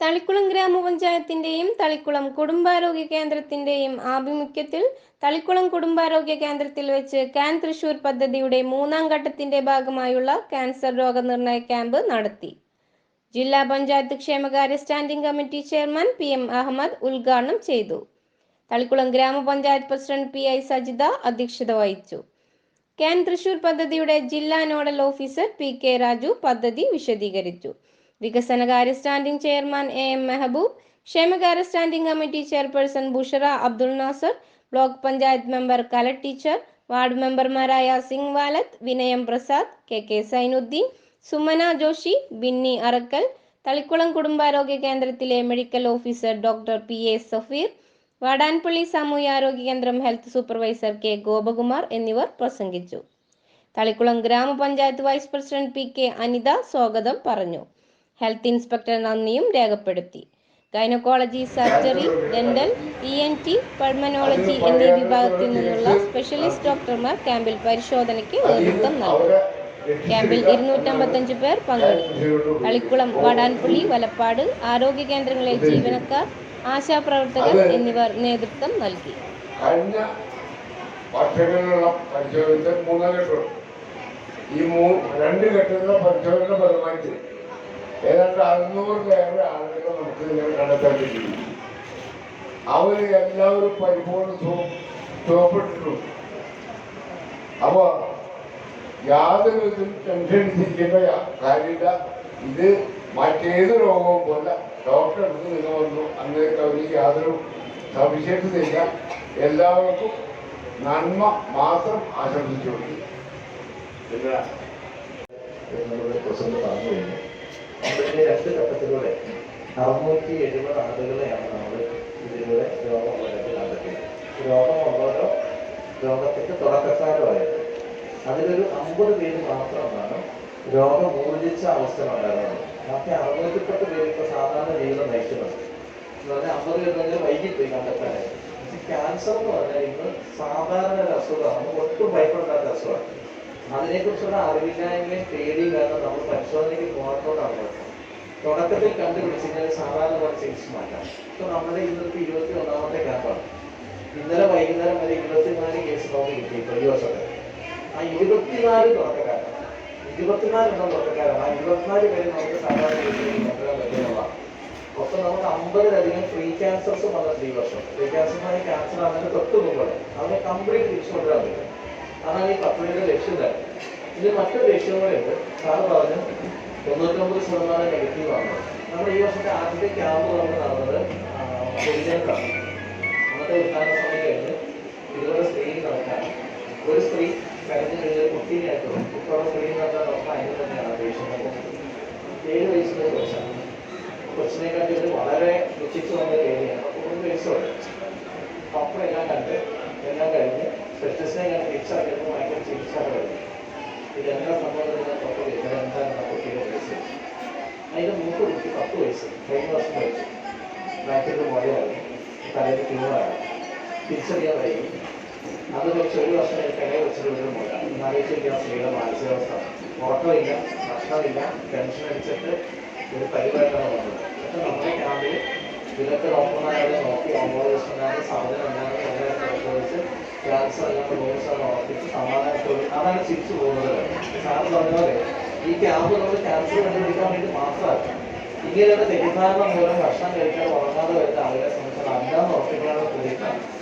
തളിക്കുളം ഗ്രാമപഞ്ചായത്തിന്റെയും തളിക്കുളം കുടുംബാരോഗ്യ കേന്ദ്രത്തിന്റെയും ആഭിമുഖ്യത്തിൽ തളിക്കുളം കുടുംബാരോഗ്യ കേന്ദ്രത്തിൽ വെച്ച് കാൻ തൃശൂർ പദ്ധതിയുടെ മൂന്നാം ഘട്ടത്തിന്റെ ഭാഗമായുള്ള ക്യാൻസർ രോഗനിർണയ ക്യാമ്പ് നടത്തി. ജില്ലാ പഞ്ചായത്ത് ക്ഷേമകാര്യ standing committee chairman P M Ahmed ഉദ്ഘാടനം ചെയ്തു. തളിക്കുളം ഗ്രാമപഞ്ചായത്ത് പ്രസിഡന്റ് പി ഐ സജിത അധ്യക്ഷത വഹിച്ചു. ക്യാൻ തൃശൂർ പദ്ധതിയുടെ ജില്ലാ nodal officer P K Raju പദ്ധതി വിശദീകരിച്ചു. വികസനകാര്യ standing chairman A M Mehboob ക്ഷേമകാര്യ standing committee chairperson Bushra Abdul Nasser block panchayat member Kala teacher ward മെമ്പർമാരായ സിംഗ് വാലത്ത് വിനയം പ്രസാദ് കെ കെ സൈനുദ്ദീൻ സുമന ജോഷി ബിന്നി അറക്കൽ തളിക്കുളം കുടുംബാരോഗ്യ കേന്ദ്രത്തിലെ medical officer doctor P A Safeer Vadanappally സാമൂഹ്യാരോഗ്യ കേന്ദ്രം health supervisor K Gopakumar എന്നിവർ പ്രസംഗിച്ചു. തളിക്കുളം ഗ്രാമപഞ്ചായത്ത് vice president P K Anitha സ്വാഗതം പറഞ്ഞു. ഹെൽത്ത് ഇൻസ്പെക്ടർ നന്ദിയും രേഖപ്പെടുത്തി. Gynaecology surgery dental E N T pulmonology എന്നീ വിഭാഗത്തിൽ നിന്നുള്ള സ്പെഷ്യലിസ്റ്റ് ഡോക്ടർമാർ ക്യാമ്പിൽ പരിശോധനയ്ക്ക് നേതൃത്വം നൽകി. ക്യാമ്പിൽ ഇരുന്നൂറ്റമ്പത്തഞ്ച് പേർ പങ്കെടുത്തു. കളിക്കുളം വടാൻപുള്ളി വലപ്പാട് ആരോഗ്യ കേന്ദ്രങ്ങളിലെ ജീവനക്കാർ ആശാപ്രവർത്തകർ എന്നിവർ നേതൃത്വം നൽകി. ഈ രണ്ട് ഘട്ടത്തിലുള്ള പരിശോധന ഫലമായിട്ട് ഏതാണ്ട് അറുന്നൂറ് പേരുടെ ആളുകൾ നമുക്ക് ഇങ്ങനെ കണ്ടെത്തേണ്ടിയിരിക്കുന്നു അവർ അവർ എല്ലാവരും പരിപൂർണ സുഖപ്പെട്ടിട്ടുണ്ട് അപ്പൊ യാതൊരു വിധത്തിലും ടെൻഷൻ അടിച്ചിരിക്കേണ്ട കാര്യമില്ല. ഇത് മറ്റേത് രോഗവും പോലെ ഡോക്ടർ അടുത്ത് നിങ്ങൾ വന്നു. അങ്ങനെയൊക്കെ അവർക്ക് യാതൊരു സവിശേഷതയില്ല എല്ലാവർക്കും നന്മ മാത്രം ആശംസിച്ചുകൊണ്ട്. പ്രസംഗം പറഞ്ഞു കഴിഞ്ഞു. അതിന്റെ രണ്ട് ഘട്ടത്തിലൂടെ അറുന്നൂറ്റി എഴുപത് ആളുകളെയാണ് നമ്മൾ ഇതിലൂടെ രോഗമുള്ളവർക്ക് കണ്ടെത്തിയത്. രോഗമുള്ളവരോ രോഗത്തിന്റെ തുടക്കക്കാരുമായത് അതിലൊരു അമ്പത് പേര് മാത്രമാണ് രോഗം ഊർജിച്ച അവസ്ഥ ഉണ്ടായിരുന്നത് ബാക്കി അറുന്നൂറ്റിപ്പത്ത് പേര് ഇപ്പൊ സാധാരണ ജീവിതം നയിക്കുന്നത് എന്ന് പറഞ്ഞാൽ അമ്പത് പേര് തന്നെ വൈകിപ്പോയി കണ്ടെത്താനായിട്ട്. പക്ഷെ ക്യാൻസർ എന്ന് പറഞ്ഞാൽ ഇന്ന് സാധാരണ ഒരു അസുഖമാണ്. ഒട്ടും ഭയപ്പെടാത്ത അസുഖമാണ്. അതിനെക്കുറിച്ചുള്ള അറിവില്ലായ്മയും പേടിയും കാരണം നമ്മൾ പരിശോധനയ്ക്ക് കുഴപ്പം തുടക്കത്തിൽ കണ്ടുപിടിച്ച് കഴിഞ്ഞാൽ സാധാരണ പോലെ ചികിത്സ മാറ്റാം. ഇപ്പൊ നമ്മുടെ ഇന്നത്തെ ഇരുപത്തി ഒന്നാമത്തെ ക്യാമ്പാണ് ഇന്നലെ വൈകുന്നേരം വരെ ഇരുപത്തിനാല് കേസ് നമുക്ക് കിട്ടി ഈ വർഷത്തെ. ആ ഇരുപത്തിനാല് തുടക്കക്കാരാണ്. ഇരുപത്തിനാല് എണ്ണം തുടക്കക്കാരാണ്. ആ ഇരുപത്തിനാല് പേര് നമുക്ക് സാധാരണ രീതിയിൽ ഒപ്പം നമുക്ക് അമ്പതിലധികം ഫ്രീ ക്യാൻസേഴ്സ് വന്നിട്ടുണ്ട് ഈ വർഷം. ഫ്രീ ക്യാൻസർ ക്യാൻസർ അതിന് തൊട്ട് മുമ്പ്. അതിനെ കംപ്ലീറ്റ് തിരിച്ചു കൊണ്ടുവരാൻ പറ്റും. അതാണ് ഈ പദ്ധതിയുടെ ലക്ഷ്യം തന്നെ. ഇതിൽ മറ്റൊരു ലക്ഷ്യം കൂടെ ഉണ്ട്. സാറ് പറഞ്ഞു തൊണ്ണൂറ്റൊമ്പത് ശതമാനം നെഗറ്റീവ് ആണ്. നമ്മുടെ ഈ വർഷത്തെ ആദ്യത്തെ ക്യാമ്പ് നമ്മൾ നടന്നത് അന്നത്തെ ഉദ്ഘാടന സമയം കഴിഞ്ഞ് ഇതുപോലെ സ്ത്രീയിൽ നടക്കാൻ. ഒരു സ്ത്രീ കഴിഞ്ഞ കഴിഞ്ഞ കുട്ടീനായിട്ട് കുട്ടികളെ സ്ത്രീ നടത്താൻ ഡോക്ടർ അതിന് തന്നെയാണ് അപേക്ഷിക്കുന്നത് ഏഴ് വയസ്സിലെ കൊച്ചാണ്. കൊച്ചിനെ കണ്ടിട്ട് വളരെ രുചിച്ച് വന്ന ഏരിയയാണ് അപ്പോൾ ഒരു വയസ്സുണ്ട്. അപ്പം എല്ലാം കണ്ട് എല്ലാം കഴിഞ്ഞ് സ്പെഷ്യലിസ്റ്റിനെ കഴിഞ്ഞു സംഭവം ഞാൻ പത്ത് വയസ്സ് എന്താണ് കുട്ടിയുടെ വയസ്സ് അതിന്റെ മൂത്ത കുട്ടി പത്ത് വയസ്സ് കഴിഞ്ഞ വർഷം കഴിച്ചു ബാക്കിൽ മുഴയാണ് തലയിൽ ട്യൂമറായി തിരിച്ചറിയാൻ കഴിയും അത് കുറച്ച് ഒരു വർഷം ഇടയിൽ വെച്ചിട്ട് ഒരു മുഴ ആലോചിച്ചിരിക്കുന്ന സ്ത്രീയുടെ മാനസികാവസ്ഥ ഉറക്കമില്ല ഭക്ഷണമില്ല ടെൻഷൻ അടിച്ചിട്ട് ഒരു പരിപാടിയാണ് വന്നത് പക്ഷെ നമ്മുടെ ക്യാമ്പിൽ ഇതൊക്കെ ഡോക്ടർമാരെ നോക്കി ഓമ്പോളജിസ്റ്റുമാരെ സാധനം എന്താണെന്ന് വളരെ ക്യാൻസർ എല്ലാം റൂൾസ് എല്ലാം ഉറപ്പിച്ച് സമാധാനത്തോടെ അതാണ് ചിരിച്ചു പോകുന്നത്. സാറ് പറഞ്ഞ പോലെ ഈ ക്യാമ്പ് നമ്മൾ ക്യാൻസർ കണ്ടുപിടിക്കാൻ വേണ്ടി മാത്രമാണ് ഇങ്ങനെയുള്ള തെറ്റിദ്ധാരണ മൂലം ഭക്ഷണം കഴിക്കാൻ ഉറങ്ങാതെ വരുന്ന ആളുകളെ സംബന്ധിച്ച് അല്ലാന്ന്